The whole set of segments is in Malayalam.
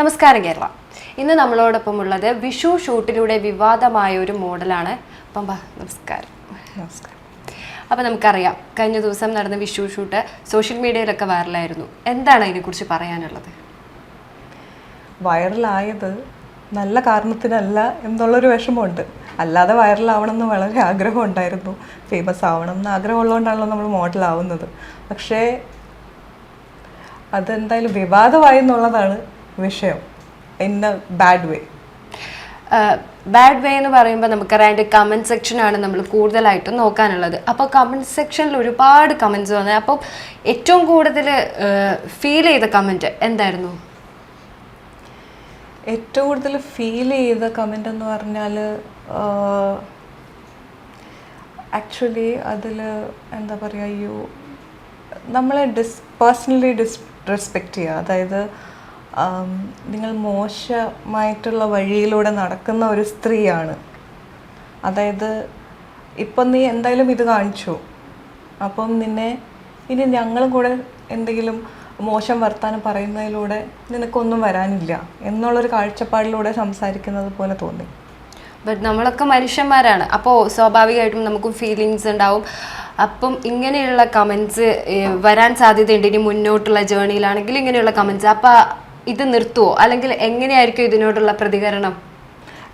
നമസ്കാരം കേരള. ഇന്ന് നമ്മളോടൊപ്പം ഉള്ളത് വിഷു ഷൂട്ടിലൂടെ വിവാദമായ ഒരു മോഡലാണ്. പമ്പ നമസ്കാരം. നമസ്കാരം. അപ്പോൾ നമുക്കറിയാം കഴിഞ്ഞ ദിവസം നടന്ന വിഷു ഷൂട്ട് സോഷ്യൽ മീഡിയയിലൊക്കെ വൈറലായിരുന്നു. എന്താണ് അതിനെക്കുറിച്ച് പറയാനുള്ളത്? വൈറലായത് നല്ല കാരണത്തിനല്ല എന്നുള്ളൊരു വിഷമമുണ്ട്. അല്ലാതെ വൈറലാവണം എന്ന് വളരെ ആഗ്രഹം ഉണ്ടായിരുന്നു ഫേമസ് ആവണം എന്ന് ആഗ്രഹമുള്ളതുകൊണ്ടാണല്ലോ നമ്മൾ മോഡലാവുന്നത്. പക്ഷേ അതെന്തായാലും വിവാദമായി എന്നുള്ളതാണ് വിഷയം in a bad way bad way എന്ന് പറയുമ്പോൾ നമുക്കറിയാം അതിന്റെ കമന്റ് സെക്ഷനാണ് നമ്മൾ കൂടുതലായിട്ടും നോക്കാനുള്ളത്. അപ്പോൾ കമന്റ് സെക്ഷനിൽ ഒരുപാട് കമന്റ്സ് വന്നത് അപ്പോൾ ഏറ്റവും കൂടുതൽ ഫീൽ ചെയ്ത കമന്റ് എന്തായിരുന്നു? ഏറ്റവും കൂടുതൽ ഫീൽ ചെയ്ത കമന്റ് എന്ന് പറഞ്ഞാൽ ആക്ച്വലി അതിൽ എന്താ പറയുക യു നമ്മളെ ഡിസ് പേഴ്സണലി ഡിസ് റെസ്പെക്റ്റ് ചെയ്യുക. അതായത് നിങ്ങൾ മോശമായിട്ടുള്ള വഴിയിലൂടെ നടക്കുന്ന ഒരു സ്ത്രീയാണ്. അതായത് ഇപ്പം നീ എന്തായാലും ഇത് കാണിച്ചു. അപ്പം നിന്നെ ഇനി ഞങ്ങളും കൂടെ എന്തെങ്കിലും മോശം വർത്താനം പറയുന്നതിലൂടെ നിനക്കൊന്നും വരാനില്ല എന്നുള്ളൊരു കാഴ്ചപ്പാടിലൂടെ സംസാരിക്കുന്നത് പോലെ തോന്നി. ബട്ട് നമ്മളൊക്കെ മനുഷ്യന്മാരാണ്. അപ്പോൾ സ്വാഭാവികമായിട്ടും നമുക്കും ഫീലിങ്സ് ഉണ്ടാവും. അപ്പം ഇങ്ങനെയുള്ള കമൻസ് വരാൻ സാധ്യതയുണ്ട്. ഇനി മുന്നോട്ടുള്ള ജേണിയിലാണെങ്കിൽ ഇങ്ങനെയുള്ള കമൻസ് അപ്പം ഇത് നിർത്തുവോ? അല്ലെങ്കിൽ എങ്ങനെയായിരിക്കും ഇതിനോടുള്ള പ്രതികരണം?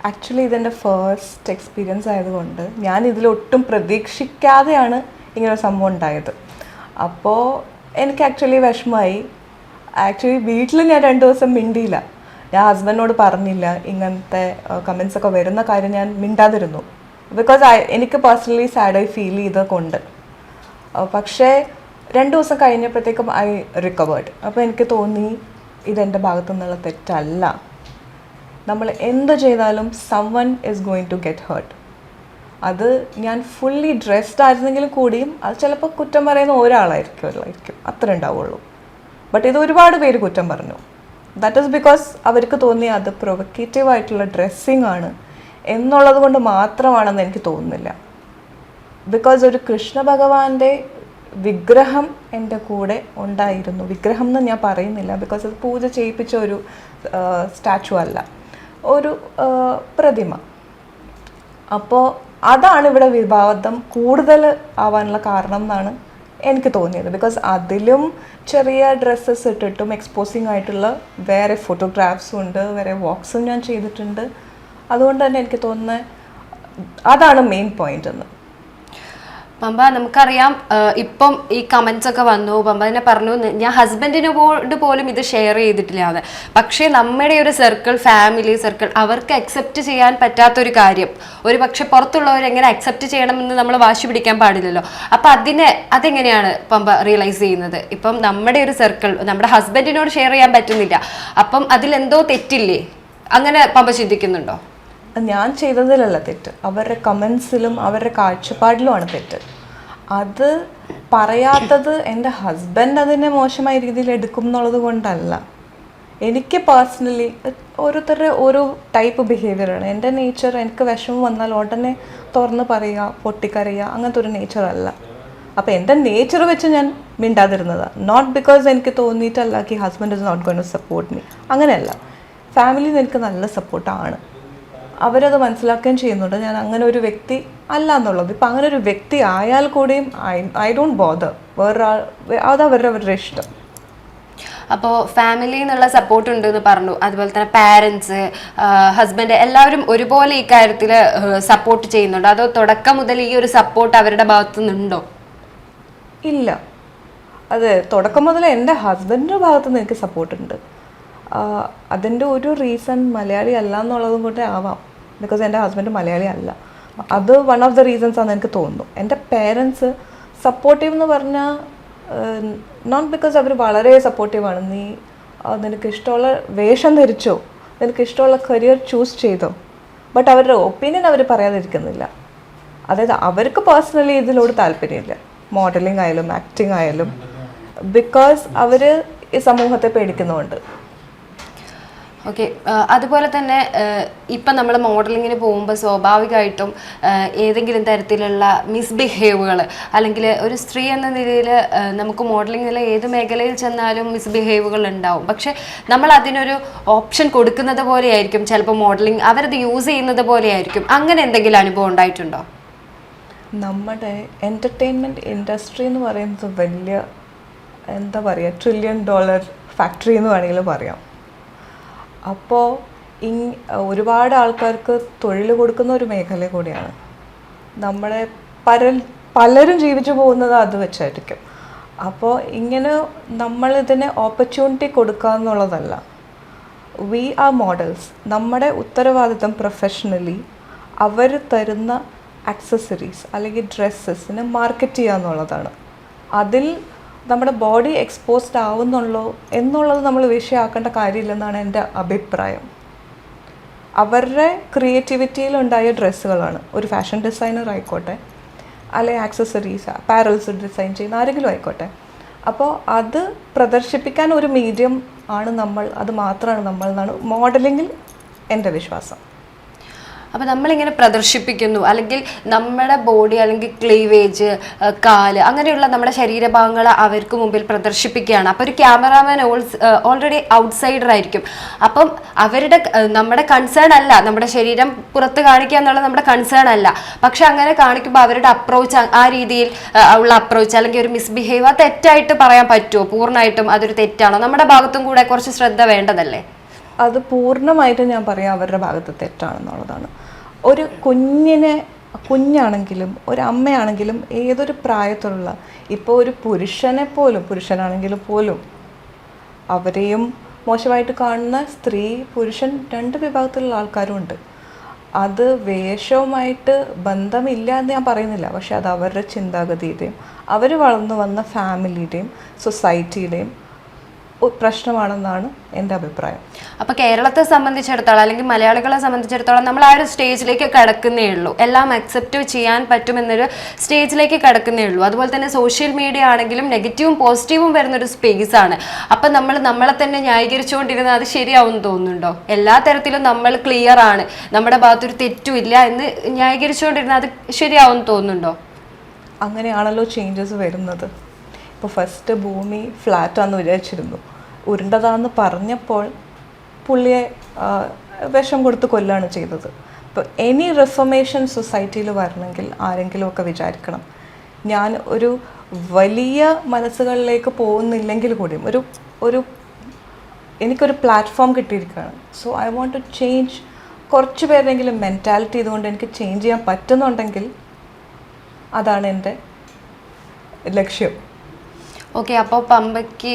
ആക്ച്വലി ഇതെന്റെ ഫസ്റ്റ് എക്സ്പീരിയൻസ് ആയതുകൊണ്ട് ഞാൻ ഇതിലൊട്ടും പ്രതീക്ഷിക്കാതെയാണ് ഇങ്ങനൊരു സംഭവം ഉണ്ടായത്. അപ്പോൾ എനിക്ക് ആക്ച്വലി വിഷമമായി. ആക്ച്വലി വീട്ടിൽ ഞാൻ രണ്ട് ദിവസം മിണ്ടിയില്ല. ഞാൻ ഹസ്ബൻഡിനോട് പറഞ്ഞില്ല. ഇങ്ങനത്തെ കമൻസ് ഒക്കെ വരുന്ന കാര്യം ഞാൻ മിണ്ടാതിരുന്നു. ബിക്കോസ് ഐ എനിക്ക് പേഴ്സണലി സാഡായി ഫീൽ ചെയ്തതുകൊണ്ട് പക്ഷേ രണ്ട് ദിവസം കഴിഞ്ഞപ്പോഴത്തേക്കും ഐ റിക്കവേർഡ് അപ്പോൾ എനിക്ക് തോന്നി ഇതെന്റെ ഭാഗത്തു നിന്നുള്ള തെറ്റല്ല. നമ്മൾ എന്ത് ചെയ്താലും someone is going to get hurt അത് ഞാൻ ഫുള്ളി ഡ്രസ്ഡ് ആയിരുന്നെങ്കിലും കൂടിയും അത് ചിലപ്പോൾ കുറ്റം പറയുന്ന ഒരാളായിരിക്കും അത്ര ഉണ്ടാവുള്ളൂ. ബട്ട് ഇത് ഒരുപാട് പേര് കുറ്റം പറഞ്ഞു. ദാറ്റ് ഈസ് ബിക്കോസ് അവർക്ക് തോന്നി അത് പ്രൊവക്കേറ്റീവ് ആയിട്ടുള്ള ഡ്രസ്സിങ് ആണ് എന്നുള്ളത് കൊണ്ട് മാത്രമാണെന്ന് എനിക്ക് തോന്നുന്നില്ല. ബിക്കോസ് ഒരു കൃഷ്ണ ഭഗവാന്റെ വിഗ്രഹം എന്റെ കൂടെ ഉണ്ടായിരുന്നു. വിഗ്രഹം എന്ന് ഞാൻ പറയുന്നില്ല. ബിക്കോസ് അത് പൂജ ചെയ്യിപ്പിച്ച ഒരു സ്റ്റാച്ചു അല്ല. ഒരു പ്രതിമ. അപ്പോൾ അതാണ് ഇവിടെ വിവാദം കൂടുതൽ ആവാനുള്ള കാരണം എന്നാണ് എനിക്ക് തോന്നിയത്. ബിക്കോസ് അതിലും ചെറിയ ഡ്രസ്സസ് ഇട്ടിട്ടും എക്സ്പോസിങ് ആയിട്ടുള്ള വേറെ ഫോട്ടോഗ്രാഫ്സും ഉണ്ട് വേറെ വോക്സും ഞാൻ ചെയ്തിട്ടുണ്ട്. അതുകൊണ്ട് തന്നെ എനിക്ക് തോന്നുന്നത് അതാണ് മെയിൻ പോയിന്റ് എന്ന്. പമ്പ നമുക്കറിയാം ഇപ്പം ഈ കമന്റ്സ് ഒക്കെ വന്നു. പമ്പ തന്നെ പറഞ്ഞു "ന- ഞാൻ ഹസ്ബൻഡിനോട് പോലും ഇത് ഷെയർ ചെയ്തിട്ടില്ല അത്. പക്ഷേ നമ്മുടെ ഒരു സർക്കിൾ ഫാമിലി സർക്കിൾ അവർക്ക് അക്സെപ്റ്റ് ചെയ്യാൻ പറ്റാത്തൊരു കാര്യം. ഒരു പക്ഷെ പുറത്തുള്ളവർ എങ്ങനെ അക്സെപ്റ്റ് ചെയ്യണമെന്ന് നമ്മൾ വാശി പിടിക്കാൻ പാടില്ലല്ലോ. അപ്പം അതിനെ അതെങ്ങനെയാണ് പമ്പ റിയലൈസ് ചെയ്യുന്നത്? ഇപ്പം നമ്മുടെ ഒരു സർക്കിൾ നമ്മുടെ ഹസ്ബൻഡിനോട് ഷെയർ ചെയ്യാൻ പറ്റുന്നില്ല. അപ്പം അതിലെന്തോ തെറ്റില്ലേ? അങ്ങനെ പമ്പ ചിന്തിക്കുന്നുണ്ടോ? ഞാൻ ചെയ്തതിലല്ല തെറ്റ്. അവരുടെ കമൻസിലും അവരുടെ കാഴ്ചപ്പാടിലുമാണ് തെറ്റ്. അത് പറയാത്തത് എന്റെ ഹസ്ബൻഡ് അതിനെ മോശമായ രീതിയിൽ എടുക്കും എന്നുള്ളത് കൊണ്ടല്ല. എനിക്ക് പേഴ്സണലി ഓരോരുത്തരുടെ ഓരോ ടൈപ്പ് ബിഹേവിയറാണ് എന്റെ നേച്ചർ എനിക്ക് വിഷമം വന്നാൽ ഉടനെ തുറന്ന് പറയുക പൊട്ടിക്കറിയുക അങ്ങനത്തെ ഒരു നേച്ചറല്ല അപ്പോൾ എന്റെ നേച്ചർ വെച്ച് ഞാൻ മിണ്ടാതിരുന്നത്. നോട്ട് ബിക്കോസ് എനിക്ക് തോന്നിയിട്ടല്ല കി husband is not going to support me അങ്ങനെയല്ല. ഫാമിലിയിൽ എനിക്ക് നല്ല സപ്പോർട്ടാണ് അവരത് മനസ്സിലാക്കുകയും ചെയ്യുന്നുണ്ട്. ഞാൻ അങ്ങനെ ഒരു വ്യക്തി അല്ല എന്നുള്ളത്. ഇപ്പം അങ്ങനെ ഒരു വ്യക്തി ആയാൽ കൂടിയും ഐ ഐ ഡോണ്ട് ബോദർ. വേറൊരാൾ അത് അവരുടെ അവരുടെ ഇഷ്ടം. അപ്പോൾ ഫാമിലി എന്നുള്ള സപ്പോർട്ട് ഉണ്ട് എന്ന് പറഞ്ഞു. അതുപോലെ തന്നെ പാരൻസ് ഹസ്ബൻഡ് എല്ലാവരും ഒരുപോലെ ഈ കാര്യത്തിൽ സപ്പോർട്ട് ചെയ്യുന്നുണ്ട്. അതോ തുടക്കം മുതൽ ഈ ഒരു സപ്പോർട്ട് അവരുടെ ഭാഗത്തു നിന്നുണ്ടോ? ഇല്ല. അതെ തുടക്കം മുതൽ എന്റെ ഹസ്ബൻഡിന്റെ ഭാഗത്തു നിന്ന് എനിക്ക് സപ്പോർട്ടുണ്ട് അതിന്റെ ഒരു റീസൺ മലയാളി അല്ല എന്നുള്ളതും കൂടെ ആവാം. ബിക്കോസ് എന്റെ ഹസ്ബൻഡ് മലയാളി അല്ല. അത് വൺ ഓഫ് ദ റീസൺസ് ആണെന്ന് എനിക്ക് തോന്നുന്നു. എന്റെ പേരൻസ് സപ്പോർട്ടീവ് എന്ന് പറഞ്ഞാൽ നോട്ട് ബിക്കോസ് അവർ വളരെ സപ്പോർട്ടീവാണ് നീ നിനക്ക് ഇഷ്ടമുള്ള വേഷം ധരിച്ചോ നിനക്ക് ഇഷ്ടമുള്ള കരിയർ ചൂസ് ചെയ്തോ. ബട്ട് അവരുടെ ഒപ്പീനിയൻ അവർ പറയാതിരിക്കുന്നില്ല. അതായത് അവർക്ക് പേഴ്സണലി ഇതിനോട് താല്പര്യമില്ല. മോഡലിംഗ് ആയാലും ആക്ടിങ് ആയാലും. ബിക്കോസ് അവർ ഈ സമൂഹത്തെ പേടിക്കുന്നുണ്ട്. ഓക്കെ അതുപോലെ തന്നെ ഇപ്പം നമ്മൾ മോഡലിങ്ങിന് പോകുമ്പോൾ സ്വാഭാവികമായിട്ടും ഏതെങ്കിലും തരത്തിലുള്ള മിസ്ബിഹേവുകൾ അല്ലെങ്കിൽ ഒരു സ്ത്രീ എന്ന നിലയിൽ നമുക്ക് മോഡലിങ്ങിലെ ഏത് മേഖലയിൽ ചെന്നാലും മിസ്ബിഹേവുകൾ ഉണ്ടാവും. പക്ഷെ നമ്മൾ അതിനൊരു ഓപ്ഷൻ കൊടുക്കുന്നത് പോലെയായിരിക്കും. ചിലപ്പോൾ മോഡലിംഗ് അവരത് യൂസ് ചെയ്യുന്നത് പോലെയായിരിക്കും. അങ്ങനെ എന്തെങ്കിലും അനുഭവം ഉണ്ടായിട്ടുണ്ടോ? നമ്മുടെ എന്റർടൈൻമെന്റ് ഇൻഡസ്ട്രി എന്ന് പറയുന്നത് വലിയ എന്താ പറയുക ട്രില്യൺ ഡോളർ ഫാക്ടറി എന്ന് വേണമെങ്കിൽ പറയാം. അപ്പോൾ ഇ ഒരുപാട് ആൾക്കാർക്ക് തൊഴിൽ കൊടുക്കുന്ന ഒരു മേഖല കൂടിയാണ്. നമ്മളെ പല പലരും ജീവിച്ചു പോകുന്നത് അത് വെച്ചായിരിക്കും. അപ്പോൾ ഇങ്ങനെ നമ്മളിതിന് ഓപ്പർച്യൂണിറ്റി കൊടുക്കുക എന്നുള്ളതല്ല. വി ആർ മോഡൽസ് നമ്മുടെ ഉത്തരവാദിത്തം പ്രൊഫഷണലി അവർ തരുന്ന ആക്സസറീസ് അല്ലെങ്കിൽ ഡ്രസ്സസിന് മാർക്കറ്റ് ചെയ്യുക എന്നുള്ളതാണ് അതിൽ നമ്മുടെ ബോഡി എക്സ്പോസ്ഡ് ആവുന്നുള്ളൂ എന്നുള്ളത് നമ്മൾ വിഷയമാക്കേണ്ട കാര്യമില്ലെന്നാണ് എന്റെ അഭിപ്രായം. അവരുടെ ക്രിയേറ്റിവിറ്റിയിലുണ്ടായ ഡ്രസ്സുകളാണ്. ഒരു ഫാഷൻ ഡിസൈനർ ആയിക്കോട്ടെ അല്ലെങ്കിൽ ആക്സസറീസ് പാരൽസ് ഡിസൈൻ ചെയ്യുന്ന ആരെങ്കിലും ആയിക്കോട്ടെ. അപ്പോൾ അത് പ്രദർശിപ്പിക്കാൻ ഒരു മീഡിയം ആണ് നമ്മൾ അത് മാത്രമാണ് നമ്മൾ എന്നാണ് മോഡലിങ്ങിൽ എന്റെ വിശ്വാസം. അപ്പോൾ നമ്മളിങ്ങനെ പ്രദർശിപ്പിക്കുന്നു. അല്ലെങ്കിൽ നമ്മുടെ ബോഡി അല്ലെങ്കിൽ ക്ലീവേജ് കാൽ അങ്ങനെയുള്ള നമ്മുടെ ശരീരഭാഗങ്ങൾ അവർക്ക് മുമ്പിൽ പ്രദർശിപ്പിക്കുകയാണ്. അപ്പോൾ ഒരു ക്യാമറാമാൻ ഓൾറെഡി ഔട്ട്സൈഡർ ആയിരിക്കും. അപ്പം അവരുടെ നമ്മുടെ കൺസേൺ അല്ല. നമ്മുടെ ശരീരം പുറത്ത് കാണിക്കുക എന്നുള്ള നമ്മുടെ കൺസേൺ അല്ല. പക്ഷെ അങ്ങനെ കാണിക്കുമ്പോൾ അവരുടെ അപ്രോച്ച് ആ രീതിയിൽ ഉള്ള അപ്രോച്ച് അല്ലെങ്കിൽ ഒരു മിസ്ബിഹേവ് തെറ്റായിട്ട് പറയാൻ പറ്റുമോ പൂർണമായിട്ടും അതൊരു തെറ്റാണോ? നമ്മുടെ ഭാഗത്തും കൂടെ കുറച്ച് ശ്രദ്ധ വേണ്ടതല്ലേ? അത് പൂർണമായിട്ടും ഞാൻ പറയാം അവരുടെ ഭാഗത്ത് തെറ്റാണെന്നുള്ളതാണ്. ഒരു കുഞ്ഞിനെ കുഞ്ഞാണെങ്കിലും ഒരു അമ്മയാണെങ്കിലും ഏതൊരു പ്രായത്തിലുള്ള ഇപ്പോൾ ഒരു പുരുഷനെ പോലും പുരുഷനാണെങ്കിലും പോലും അവരെയും മോശമായിട്ട് കാണുന്ന സ്ത്രീ പുരുഷൻ രണ്ട് വിഭാഗത്തിലുള്ള ആൾക്കാരുമുണ്ട്. അത് വേഷവുമായിട്ട് ബന്ധമില്ല എന്ന് ഞാൻ പറയുന്നില്ല. പക്ഷെ അത് അവരുടെ ചിന്താഗതിയുടെയും അവർ വളർന്നു വന്ന ഫാമിലിയുടെയും സൊസൈറ്റിയുടെയും പ്രശ്നമാണെന്നാണ് എന്റെ അഭിപ്രായം. അപ്പോൾ കേരളത്തെ സംബന്ധിച്ചിടത്തോളം അല്ലെങ്കിൽ മലയാളികളെ സംബന്ധിച്ചിടത്തോളം നമ്മൾ ആ ഒരു സ്റ്റേജിലേക്ക് കടക്കുന്നേ ഉള്ളൂ. എല്ലാം അക്സെപ്റ്റ് ചെയ്യാൻ പറ്റുമെന്നൊരു സ്റ്റേജിലേക്ക് കടക്കുന്നേ ഉള്ളൂ. അതുപോലെ തന്നെ സോഷ്യൽ മീഡിയ ആണെങ്കിലും നെഗറ്റീവും പോസിറ്റീവും വരുന്നൊരു സ്പേസ് ആണ്. അപ്പൊ നമ്മൾ നമ്മളെ തന്നെ ന്യായീകരിച്ചുകൊണ്ടിരുന്ന അത് ശരിയാവും തോന്നുന്നുണ്ടോ? എല്ലാ തരത്തിലും നമ്മൾ ക്ലിയർ ആണ്. നമ്മുടെ ഭാഗത്തൊരു തെറ്റുമില്ല എന്ന് ന്യായീകരിച്ചുകൊണ്ടിരുന്ന അത് ശരിയാവും തോന്നുന്നുണ്ടോ? അങ്ങനെയാണല്ലോ ചേഞ്ചസ് വരുന്നത്. ഇപ്പോൾ ഫസ്റ്റ് ഭൂമി ഫ്ലാറ്റാന്ന് വിചാരിച്ചിരുന്നു. ഉരുണ്ടതാന്ന് പറഞ്ഞപ്പോൾ പുള്ളിയെ വിഷം കൊടുത്ത് കൊല്ലാണ് ചെയ്തത്. ഇപ്പോൾ എനി റിഫർമേഷൻ സൊസൈറ്റിയിൽ വരണമെങ്കിൽ ആരെങ്കിലുമൊക്കെ വിചാരിക്കണം. ഞാൻ ഒരു വലിയ മനസ്സുകളിലേക്ക് പോകുന്നില്ലെങ്കിൽ കൂടിയും ഒരു ഒരു എനിക്കൊരു പ്ലാറ്റ്ഫോം കിട്ടിയിരിക്കുകയാണ്. So I want to change കുറച്ച് പേരെങ്കിലും മെന്റാലിറ്റി ഇതുകൊണ്ട് എനിക്ക് ചേഞ്ച് ചെയ്യാൻ പറ്റുന്നുണ്ടെങ്കിൽ അതാണ് എന്റെ ലക്ഷ്യം. ഓക്കെ അപ്പോൾ പമ്പയ്ക്ക്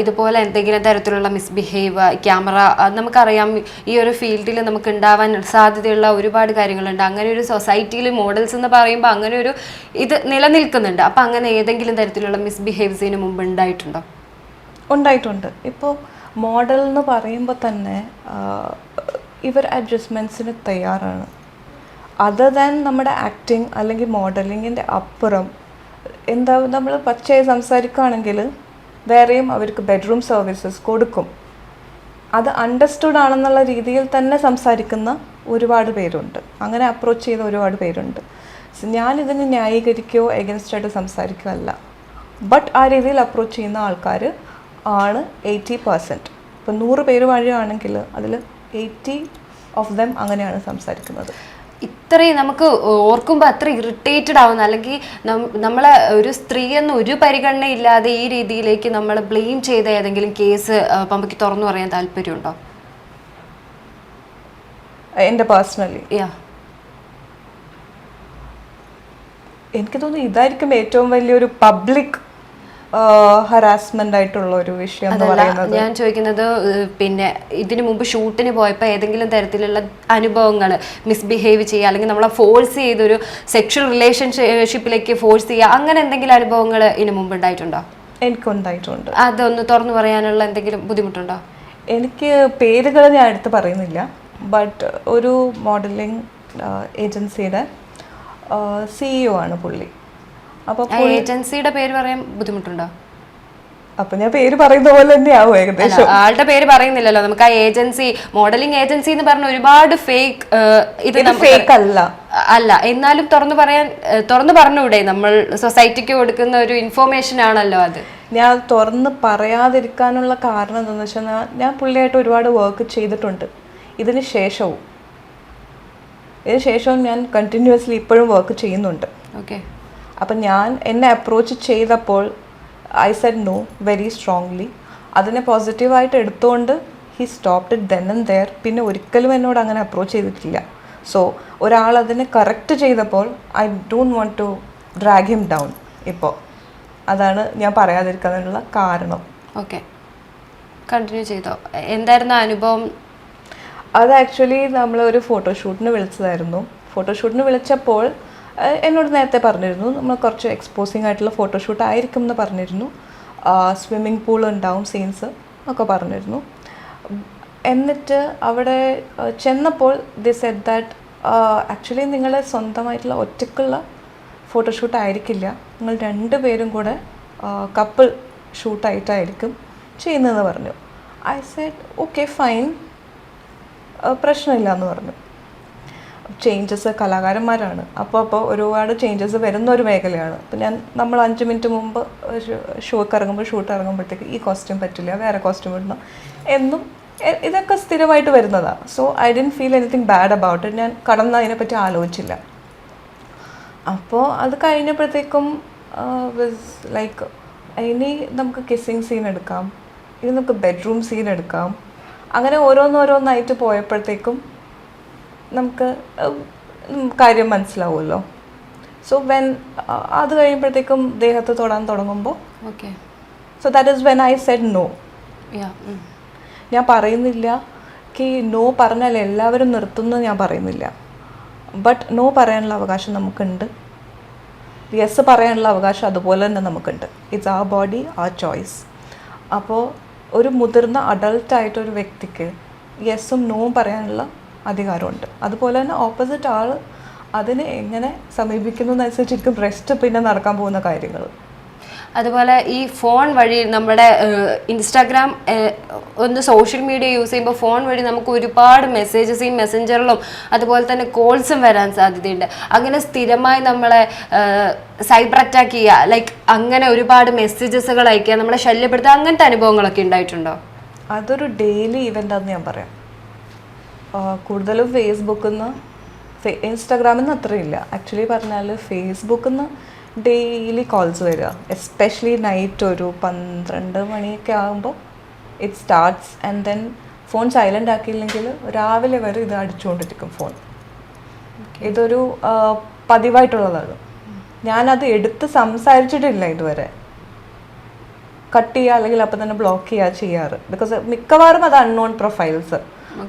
ഇതുപോലെ എന്തെങ്കിലും തരത്തിലുള്ള മിസ്ബിഹേവ് ക്യാമറ നമുക്കറിയാം ഈ ഒരു ഫീൽഡിൽ നമുക്ക് ഉണ്ടാവാൻ സാധ്യതയുള്ള ഒരുപാട് കാര്യങ്ങളുണ്ട്. അങ്ങനെ ഒരു സൊസൈറ്റിയിൽ മോഡൽസ് എന്ന് പറയുമ്പോൾ അങ്ങനെ ഒരു ഇത് നിലനിൽക്കുന്നുണ്ട്. അപ്പോൾ അങ്ങനെ ഏതെങ്കിലും തരത്തിലുള്ള മിസ്ബിഹേവ്സിന് മുമ്പ് ഉണ്ടായിട്ടുണ്ടോ? ഉണ്ടായിട്ടുണ്ട്. ഇപ്പോൾ മോഡൽ എന്ന് പറയുമ്പോൾ തന്നെ ഇവർ അഡ്ജസ്റ്റ്മെന്റ്സിന് തയ്യാറാണ്. അതർ ദാൻ നമ്മുടെ ആക്ടിങ് അല്ലെങ്കിൽ മോഡലിങ്ങിന്റെ അപ്പുറം എന്താ നമ്മൾ പച്ചയായി സംസാരിക്കുകയാണെങ്കിൽ വേറെയും അവർക്ക് ബെഡ്റൂം സർവീസസ് കൊടുക്കും. അത് അണ്ടർസ്റ്റുഡ് ആണെന്നുള്ള രീതിയിൽ തന്നെ സംസാരിക്കുന്ന ഒരുപാട് പേരുണ്ട്. അങ്ങനെ അപ്രോച്ച് ചെയ്ത ഒരുപാട് പേരുണ്ട്. ഞാനിതിന് ന്യായീകരിക്കുകയോ എഗൻസ്റ്റ് ആയിട്ട് സംസാരിക്കുകയോ അല്ല ബട്ട് ആ രീതിയിൽ അപ്രോച്ച് ചെയ്യുന്ന ആൾക്കാർ ആണ് എയ്റ്റി പെർസെന്റ് ഇപ്പം നൂറ് പേര് വഴിയാണെങ്കിൽ അതിൽ എയ്റ്റി ഓഫ് ദം അങ്ങനെയാണ് സംസാരിക്കുന്നത്. ഇത്രയും നമുക്ക് ഓർക്കുമ്പോൾ അത്ര ഇറിറ്റേറ്റഡ് ആവുന്ന. അല്ലെങ്കിൽ നമ്മളെ ഒരു സ്ത്രീ എന്ന ഒരു പരിഗണനയില്ലാതെ ഈ രീതിയിലേക്ക് നമ്മൾ ബ്ലെയിം ചെയ്ത ഏതെങ്കിലും കേസ് പമ്പയ്ക്ക് തുറന്നു പറയാൻ താല്പര്യമുണ്ടോ? എന്റെ പേഴ്സണലി യാ എനിക്ക് തോന്നുന്നു ഇതായിരിക്കും ഏറ്റവും വലിയൊരു പബ്ലിക് ഹറാസ്മെന്റ് ആയിട്ടുള്ള ഒരു വിഷയം എന്ന് പറയുന്നത്? ഞാൻ ചോദിക്കുന്നത് പിന്നെ ഇതിനു മുമ്പ് ഷൂട്ടിന് പോയപ്പോൾ ഏതെങ്കിലും തരത്തിലുള്ള അനുഭവങ്ങൾ മിസ്ബിഹേവ് ചെയ്യുക അല്ലെങ്കിൽ നമ്മളെ ഫോഴ്സ് ചെയ്തൊരു സെക്ഷൽ റിലേഷൻഷിപ്പിലേക്ക് ഫോഴ്സ് ചെയ്യുക അങ്ങനെ എന്തെങ്കിലും അനുഭവങ്ങൾ ഇതിനു മുമ്പ് ഉണ്ടായിട്ടുണ്ടോ? എനിക്കുണ്ടായിട്ടുണ്ട്. അതൊന്ന് തുറന്നു പറയാനുള്ള എന്തെങ്കിലും ബുദ്ധിമുട്ടുണ്ടോ? എനിക്ക് പേരുകൾ ഞാൻ എടുത്ത് പറയുന്നില്ല ബട്ട് ഒരു മോഡലിംഗ് ഏജൻസിയുടെ സിഇഒ ആണ് പുള്ളി. അപ്പോൾ ഏജൻസിയുടെ പേര് പറയാൻ ബുദ്ധിമുട്ടുണ്ടോ? അപ്പൊ ഞാൻ പേര് പറയുന്ന പോലെ തന്നെയാവും ആവും ഏകദേശം ആളുടെ പേര് പറയുന്നില്ലല്ലോ. നമുക്ക് ആ ഏജൻസി മോഡലിംഗ് ഏജൻസി എന്ന് പറഞ്ഞ ഒരുപാട് ഫേക്ക് ഇത് ഫേക്ക് അല്ല. അല്ല എന്നാലും തുറന്നു പറയാൻ തുറന്നു പറഞ്ഞൂടെ? നമ്മൾ സൊസൈറ്റിക്ക് കൊടുക്കുന്ന ഒരു ഇൻഫോർമേഷൻ ആണല്ലോ അത്. ഞാൻ തുറന്ന് പറയാതിരിക്കാനുള്ള കാരണം എന്താണെന്ന് വെച്ചാൽ ഞാൻ പുള്ളിയായിട്ട് ഒരുപാട് വർക്ക് ചെയ്തിട്ടുണ്ട്. ഇതിന് ശേഷവും. ഇതിന് ശേഷവും ഞാൻ കണ്ടിന്യൂസ്ലി ഇപ്പോഴും വർക്ക് ചെയ്യുന്നുണ്ട്. ഓക്കെ അപ്പം ഞാൻ എന്നെ അപ്രോച്ച് ചെയ്തപ്പോൾ I said no very strongly അതിനെ പോസിറ്റീവായിട്ട് എടുത്തുകൊണ്ട് he stopped it then and there പിന്നെ ഒരിക്കലും എന്നോട് അങ്ങനെ അപ്രോച്ച് ചെയ്തിട്ടില്ല. സോ ഒരാൾ അതിനെ കറക്റ്റ് ചെയ്തപ്പോൾ I don't want to drag him down ഇപ്പോൾ അതാണ് ഞാൻ പറയാതിരിക്കാനുള്ള കാരണം. ഓക്കെ കണ്ടിന്യൂ ചെയ്തോ. എന്തായിരുന്നു അനുഭവം? അത് ആക്ച്വലി നമ്മൾ ഒരു ഫോട്ടോഷൂട്ടിന് വിളിച്ചതായിരുന്നു. ഫോട്ടോഷൂട്ടിന് വിളിച്ചപ്പോൾ എന്നോട് നേരത്തെ പറഞ്ഞിരുന്നു നമ്മൾ കുറച്ച് എക്സ്പോസിംഗ് ആയിട്ടുള്ള ഫോട്ടോഷൂട്ട് ആയിരിക്കും എന്ന് പറഞ്ഞിരുന്നു. സ്വിമ്മിംഗ് പൂൾ ഉണ്ടാവും സീൻസ് ഒക്കെ പറഞ്ഞിരുന്നു. എന്നിട്ട് അവിടെ ചെന്നപ്പോൾ ദി സെഡ് ദാറ്റ് ആക്ച്വലി നിങ്ങളെ സ്വന്തമായിട്ടുള്ള ഒറ്റക്കുള്ള ഫോട്ടോഷൂട്ട് ആയിരിക്കില്ല. നിങ്ങൾ രണ്ട് പേരും കൂടെ കപ്പിൾ ഷൂട്ടായിട്ടായിരിക്കും ചെയ്യുന്നതെന്ന് പറഞ്ഞു. ഐ സെഡ് ഓക്കെ ഫൈൻ പ്രശ്നമില്ല എന്ന് പറഞ്ഞു. ചേഞ്ചസ് കലാകാരന്മാരാണ്. അപ്പോൾ അപ്പോൾ ഒരുപാട് ചേഞ്ചസ് വരുന്ന ഒരു മേഖലയാണ്. അപ്പം ഞാൻ നമ്മൾ അഞ്ച് മിനിറ്റ് മുമ്പ് ഷോക്ക് ഇറങ്ങുമ്പോൾ ഷൂട്ട് ഇറങ്ങുമ്പോഴത്തേക്ക് ഈ കോസ്റ്റ്യൂം പറ്റില്ല വേറെ കോസ്റ്റ്യൂം ഇടണം എന്നും ഇതൊക്കെ സ്ഥിരമായിട്ട് വരുന്നതാണ് so I did feel anything bad about ഞാൻ കടന്ന് അതിനെപ്പറ്റി ആലോചിച്ചില്ല. അപ്പോൾ അത് കഴിഞ്ഞപ്പോഴത്തേക്കും ലൈക്ക് ഇനി നമുക്ക് കിസ്സിങ് സീൻ എടുക്കാം. ഇനി നമുക്ക് ബെഡ്റൂം സീൻ എടുക്കാം. അങ്ങനെ ഓരോന്നോരോന്നായിട്ട് പോയപ്പോഴത്തേക്കും നമുക്ക് കാര്യം മനസ്സിലാവുമല്ലോ. സോ വെൻ അത് കഴിയുമ്പോഴത്തേക്കും ദേഹത്ത് തൊടാൻ തുടങ്ങുമ്പോൾ okay so that is when I said no ഞാൻ പറയുന്നില്ല കി നോ പറഞ്ഞാൽ എല്ലാവരും നിർത്തുന്നു ഞാൻ പറയുന്നില്ല. ബട്ട് നോ പറയാനുള്ള അവകാശം നമുക്കുണ്ട്. യെസ് പറയാനുള്ള അവകാശം അതുപോലെ തന്നെ നമുക്കുണ്ട്. ഇറ്റ്സ് ആ ബോഡി ആ ചോയ്സ് അപ്പോൾ ഒരു മുതിർന്ന അഡൾട്ടായിട്ടൊരു വ്യക്തിക്ക് യെസ്സും നോവും പറയാനുള്ള അധികാരമുണ്ട്. അതുപോലെ തന്നെ ഓപ്പോസിറ്റ് ആൾ അതിനെ എങ്ങനെ സമീപിക്കുന്നു സമീപിക്കുന്നതനുസരിച്ചിരിക്കും റെസ്റ്റ് പിന്നെ നടക്കാൻ പോകുന്ന കാര്യങ്ങൾ. അതുപോലെ ഈ ഫോൺ വഴി നമ്മുടെ ഇൻസ്റ്റാഗ്രാം ഒന്ന് സോഷ്യൽ മീഡിയ യൂസ് ചെയ്യുമ്പോൾ ഫോൺ വഴി നമുക്ക് ഒരുപാട് മെസ്സേജസ് ഈ മെസ്സഞ്ചറിലും അതുപോലെ തന്നെ കോൾസും വരാൻ സാധ്യതയുണ്ട്. അങ്ങനെ സ്ഥിരമായി നമ്മളെ സൈബർ അറ്റാക്ക് ചെയ്യുക ലൈക്ക് അങ്ങനെ ഒരുപാട് മെസ്സേജസുകൾ അയക്കുക നമ്മളെ ശല്യപ്പെടുത്തുക അങ്ങനത്തെ അനുഭവങ്ങളൊക്കെ ഉണ്ടായിട്ടുണ്ടോ? അതൊരു ഡെയിലി ഇവന്റാന്ന് ഞാൻ പറയാം. കൂടുതലും ഫേസ്ബുക്കിൽ നിന്ന് ഇൻസ്റ്റാഗ്രാമിൽ നിന്ന് അത്രയില്ല. ആക്ച്വലി പറഞ്ഞാൽ ഫേസ്ബുക്കിൽ നിന്ന് ഡെയിലി കോൾസ് വരിക എസ്പെഷ്യലി നൈറ്റ് ഒരു പന്ത്രണ്ട് മണിയൊക്കെ ആകുമ്പോൾ it starts and then phone silent ആക്കിയില്ലെങ്കിൽ രാവിലെ വരെ ഇത് അടിച്ചുകൊണ്ടിരിക്കും ഫോൺ ഇതൊരു പതിവായിട്ടുള്ളതാണ്. ഞാനത് എടുത്ത് സംസാരിച്ചിട്ടില്ല ഇതുവരെ. കട്ട് ചെയ്യുക അല്ലെങ്കിൽ അപ്പം തന്നെ ബ്ലോക്ക് ചെയ്യുക ചെയ്യാറ്. ബിക്കോസ് മിക്കവാറും അത് അൺനോൺ പ്രൊഫൈൽസ്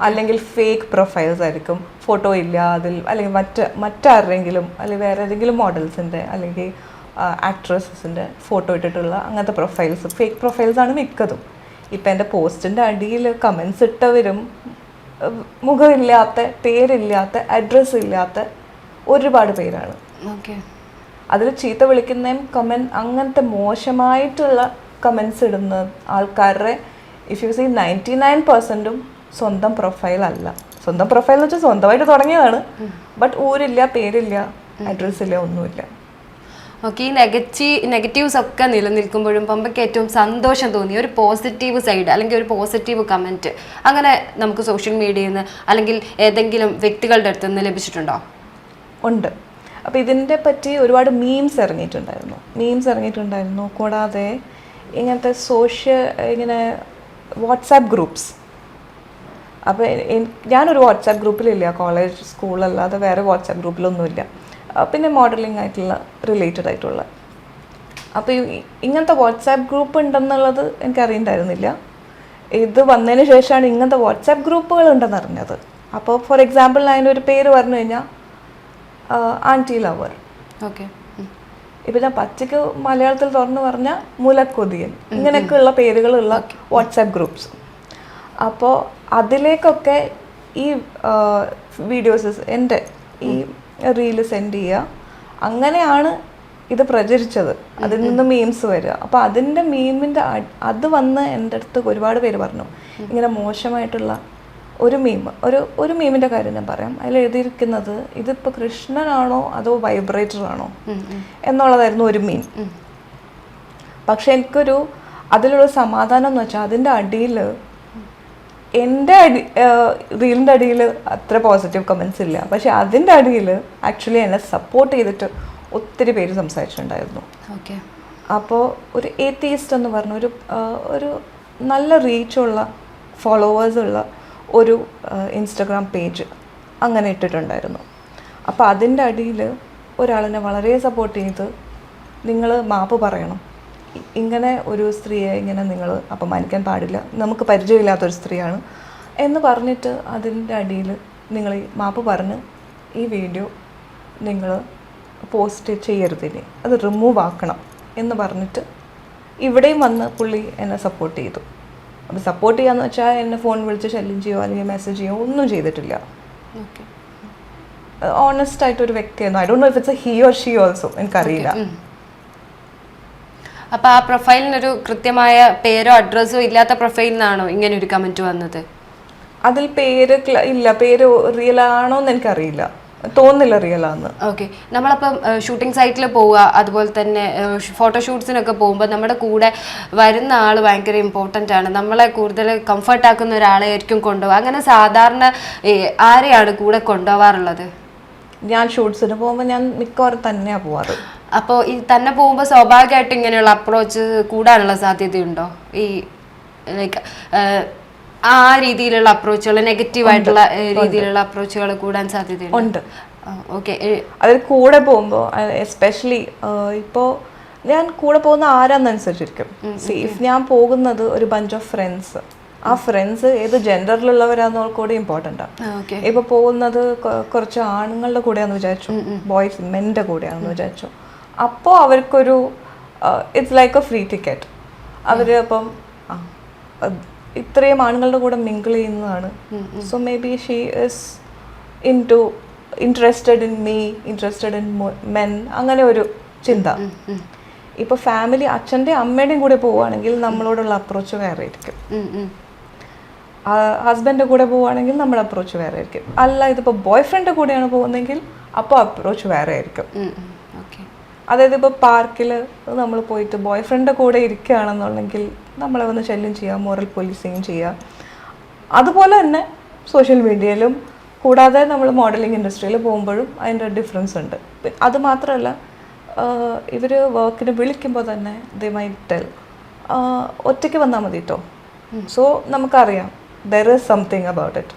അല്ലെങ്കിൽ ഫേക്ക് പ്രൊഫൈൽസ് ആയിരിക്കും. ഫോട്ടോ ഇല്ല അതിൽ അല്ലെങ്കിൽ മറ്റ് മറ്റാരുടെങ്കിലും അല്ലെങ്കിൽ വേറെ ഏതെങ്കിലും മോഡൽസിന്റെ അല്ലെങ്കിൽ ആക്ട്രസസിന്റെ ഫോട്ടോ ഇട്ടിട്ടുള്ള അങ്ങനത്തെ പ്രൊഫൈൽസ് ഫേക്ക് പ്രൊഫൈൽസ് ആണ് മിക്കതും. ഇപ്പം എന്റെ പോസ്റ്റിന്റെ അടിയിൽ കമൻസ് ഇട്ടവരും മുഖമില്ലാത്ത പേരില്ലാത്ത അഡ്രസ്സ് ഇല്ലാത്ത ഒരുപാട് പേരാണ്. ഓക്കെ അതിൽ ചീത്ത വിളിക്കുന്നതും കമൻ അങ്ങനത്തെ മോശമായിട്ടുള്ള കമൻസ് ഇടുന്ന ആൾക്കാരുടെ if you see ninety nine പെർസെന്റും സ്വന്തം പ്രൊഫൈലല്ല സ്വന്തം പ്രൊഫൈൽ എന്ന് വെച്ചാൽ സ്വന്തമായിട്ട് തുടങ്ങിയതാണ്. ബട്ട് ഊരില്ല പേരില്ല അഡ്രസ് ഇല്ല ഒന്നുമില്ല. ഓക്കെ ഈ നെഗറ്റീവ് നെഗറ്റീവ്സ് ഒക്കെ നിലനിൽക്കുമ്പോഴും പമ്പയ്ക്ക് ഏറ്റവും സന്തോഷം തോന്നി. ഒരു പോസിറ്റീവ് സൈഡ് അല്ലെങ്കിൽ ഒരു പോസിറ്റീവ് കമന്റ് അങ്ങനെ നമുക്ക് സോഷ്യൽ മീഡിയയിൽ നിന്ന് അല്ലെങ്കിൽ ഏതെങ്കിലും വ്യക്തികളുടെ അടുത്ത് നിന്ന് ലഭിച്ചിട്ടുണ്ടോ? ഉണ്ട്. അപ്പോൾ ഇതിന്റെ പറ്റി ഒരുപാട് മീംസ് ഇറങ്ങിയിട്ടുണ്ടായിരുന്നു. മീംസ് ഇറങ്ങിയിട്ടുണ്ടായിരുന്നു. കൂടാതെ ഇങ്ങനത്തെ സോഷ്യൽ ഇങ്ങനെ വാട്സാപ്പ് ഗ്രൂപ്പ്സ് അപ്പോൾ ഞാനൊരു വാട്സാപ്പ് ഗ്രൂപ്പിലില്ല കോളേജ് സ്കൂളല്ലാതെ വേറെ വാട്സാപ്പ് ഗ്രൂപ്പിലൊന്നുമില്ല. പിന്നെ മോഡലിംഗ് ആയിട്ടുള്ള റിലേറ്റഡ് ആയിട്ടുള്ള. അപ്പോൾ ഇങ്ങനത്തെ വാട്സാപ്പ് ഗ്രൂപ്പ് ഉണ്ടെന്നുള്ളത് എനിക്ക് അറിയണ്ടായിരുന്നില്ല ഇത് വന്നതിന് ശേഷമാണ് ഇങ്ങനത്തെ വാട്സാപ്പ് ഗ്രൂപ്പുകൾ ഉണ്ടെന്ന് അറിഞ്ഞത് അപ്പോൾ ഫോർ എക്സാമ്പിൾ അതിന്റെ ഒരു പേര് പറഞ്ഞു കഴിഞ്ഞാൽ ആന്റി ലവർ. ഓക്കെ. ഇപ്പം ഞാൻ പച്ചയ്ക്ക് മലയാളത്തിൽ തുറന്നു പറഞ്ഞാൽ മുലക്കൊതിയൻ. ഇങ്ങനെയൊക്കെയുള്ള പേരുകളുള്ള വാട്സാപ്പ് ഗ്രൂപ്പ്സ്. അപ്പോൾ അതിലേക്കൊക്കെ ഈ വീഡിയോസ് എന്റെ ഈ റീൽ സെൻഡ് ചെയ്യുക. അങ്ങനെയാണ് ഇത് പ്രചരിച്ചത്. അതിൽ നിന്ന് മീംസ് വരിക. അപ്പോൾ അതിന്റെ മീമിന്റെ അത് വന്ന് എന്റെ അടുത്ത് ഒരുപാട് പേര് പറഞ്ഞു. ഇങ്ങനെ മോശമായിട്ടുള്ള ഒരു മീം ഒരു ഒരു മീമിന്റെ കാര്യം ഞാൻ പറയാം. അതിൽ എഴുതിയിരിക്കുന്നത് ഇതിപ്പോൾ കൃഷ്ണനാണോ അതോ വൈബ്രേറ്ററാണോ എന്നുള്ളതായിരുന്നു ഒരു മീം. പക്ഷെ എനിക്കൊരു അതിലുള്ള സമാധാനം എന്ന് വെച്ചാൽ അതിന്റെ അടിയിൽ എന്റെ അടി റീലിന്റെ അടിയിൽ അത്ര പോസിറ്റീവ് കമൻസ് ഇല്ല. പക്ഷെ അതിന്റെ അടിയിൽ ആക്ച്വലി എന്നെ സപ്പോർട്ട് ചെയ്തിട്ട് ഒത്തിരി പേര് സംസാരിച്ചിട്ടുണ്ടായിരുന്നു. ഓക്കെ അപ്പോൾ ഒരു ഏത്തീസ്റ്റ് എന്ന് പറഞ്ഞ ഒരു ഒരു നല്ല റീച്ചുള്ള ഫോളോവേഴ്സുള്ള ഒരു ഇൻസ്റ്റഗ്രാം പേജ് അങ്ങനെ ഇട്ടിട്ടുണ്ടായിരുന്നു. അപ്പോൾ അതിന്റെ അടിയിൽ ഒരാളിനെ വളരെ സപ്പോർട്ട് ചെയ്ത് നിങ്ങൾ മാപ്പ് പറയണം. ഇങ്ങനെ ഒരു സ്ത്രീയെ ഇങ്ങനെ നിങ്ങൾ അപമാനിക്കാൻ പാടില്ല. നമുക്ക് പരിചയമില്ലാത്തൊരു സ്ത്രീയാണ്. എന്ന് പറഞ്ഞിട്ട് അതിന്റെ അടിയിൽ നിങ്ങൾ ഈ മാപ്പ് പറഞ്ഞ് ഈ വീഡിയോ നിങ്ങൾ പോസ്റ്റ് ചെയ്യരുതിനി അത് റിമൂവ് ആക്കണം എന്ന് പറഞ്ഞിട്ട് ഇവിടെയും വന്ന് പുള്ളി എന്നെ സപ്പോർട്ട് ചെയ്തു. അപ്പോൾ സപ്പോർട്ട് ചെയ്യാന്ന് വെച്ചാൽ എന്നെ ഫോൺ വിളിച്ച് ശല്യം ചെയ്യോ അല്ലെങ്കിൽ മെസ്സേജ് ചെയ്യുകയോ ഒന്നും ചെയ്തിട്ടില്ല. ഓക്കെ ഓണസ്റ്റ് ആയിട്ടൊരു വ്യക്തിയായിരുന്നു. I don't know if it's a he or she also എനിക്കറിയില്ല. അപ്പൊ ആ പ്രൊഫൈലിനൊരു കൃത്യമായ പേരോ അഡ്രസ്സോ ഇല്ലാത്ത പ്രൊഫൈലിനാണോ ഇങ്ങനെ ഒരു കമന്റ് വന്നത്? അതിൽ പേര് ഇല്ല പേര് റിയൽ ആണോ എന്ന് എനിക്കറിയില്ല. തോന്നില്ല റിയൽ ആണെന്ന് ഓക്കെ. നമ്മളപ്പം ഷൂട്ടിംഗ് സൈറ്റിൽ പോവുക അതുപോലെ തന്നെ ഫോട്ടോഷൂട്ട്സിനൊക്കെ പോകുമ്പോൾ നമ്മുടെ കൂടെ വരുന്ന ആൾ ഭയങ്കര ഇമ്പോർട്ടന്റ് ആണ്. നമ്മളെ കൂടുതൽ കംഫർട്ട് ആക്കുന്ന ഒരാളെ ആയിരിക്കും കൊണ്ടുപോകുക അങ്ങനെ സാധാരണ ആരെയാണ് കൂടെ കൊണ്ടുപോകാറുള്ളത് ഞാൻ ഷൂട്ട്സിന് പോകുമ്പോൾ ഞാൻ മിക്കവാറും തന്നെയാണ് പോവാറ്. അപ്പോൾ ഈ തന്നെ പോകുമ്പോൾ സ്വാഭാവികമായിട്ട് ഇങ്ങനെയുള്ള അപ്രോച്ച് കൂടാനുള്ള സാധ്യതയുണ്ടോ? ഈ ലൈക്ക് ആ രീതിയിലുള്ള അപ്രോച്ചുകൾ നെഗറ്റീവ് ആയിട്ടുള്ള രീതിയിലുള്ള അപ്രോച്ചുകൾ കൂടാൻ സാധ്യതയുണ്ട്? ഉണ്ട്. ഓക്കെ അതിൽ കൂടെ പോകുമ്പോൾ എസ്പെഷ്യലി ഇപ്പോൾ ഞാൻ കൂടെ പോകുന്ന ആരാന്നനുസരിച്ചിരിക്കും. സേഫ് ഇഫ് ഞാൻ പോകുന്നത് ഒരു ബഞ്ച് ഓഫ് ഫ്രണ്ട്സ് ആ ഫ്രണ്ട്സ് ഏത് ജെൻഡറിലുള്ളവരാന്നുള്ള കൂടെ ഇമ്പോർട്ടന്റ് ആണ് ഇപ്പോൾ ഇപ്പൊ പോകുന്നത് കുറച്ച് ആണുങ്ങളുടെ കൂടെയാന്ന് വിചാരിച്ചു. ബോയ്സ് മെന്റെ കൂടെയാണെന്ന് വിചാരിച്ചു. അപ്പോൾ അവർക്കൊരു it's like a free ticket അവർ അപ്പം ഇത്രയും ആണുങ്ങളുടെ കൂടെ മിങ്കിൾ ചെയ്യുന്നതാണ്. So maybe she is into interested in me interested in men അങ്ങനെ ഒരു ചിന്ത. ഇപ്പോൾ ഫാമിലി അച്ഛന്റെ അമ്മയുടെയും കൂടെ പോവുകയാണെങ്കിൽ നമ്മളോടുള്ള അപ്രോച്ച് വേറെ ആയിരിക്കും. ഹസ്ബൻഡിന്റെ കൂടെ പോവുകയാണെങ്കിൽ നമ്മൾ അപ്രോച്ച് വേറെ ആയിരിക്കും. അല്ല ഇതിപ്പോൾ ബോയ് ഫ്രണ്ടിന്റെ കൂടെയാണ് പോകുന്നതെങ്കിൽ അപ്പോൾ അപ്രോച്ച് വേറെ ആയിരിക്കും. അതായത് ഇപ്പോൾ പാർക്കിൽ നമ്മൾ പോയിട്ട് ബോയ് ഫ്രണ്ട് കൂടെ ഇരിക്കുകയാണെന്നുണ്ടെങ്കിൽ നമ്മളെ വന്ന് ശല്യം ചെയ്യുക മോറൽ പോലീസിങ് ചെയ്യുക. അതുപോലെ തന്നെ സോഷ്യൽ മീഡിയയിലും കൂടാതെ നമ്മൾ മോഡലിംഗ് ഇൻഡസ്ട്രിയിൽ പോകുമ്പോഴും അതിന്റെ ഡിഫറൻസ് ഉണ്ട്. അതുമാത്രമല്ല അത് മാത്രമല്ല ഇവർ വർക്കിന് വിളിക്കുമ്പോൾ തന്നെ ദേ മൈ ടെൽ ഒറ്റയ്ക്ക് വന്നാൽ മതി കേട്ടോ സോ നമുക്കറിയാം there is something about it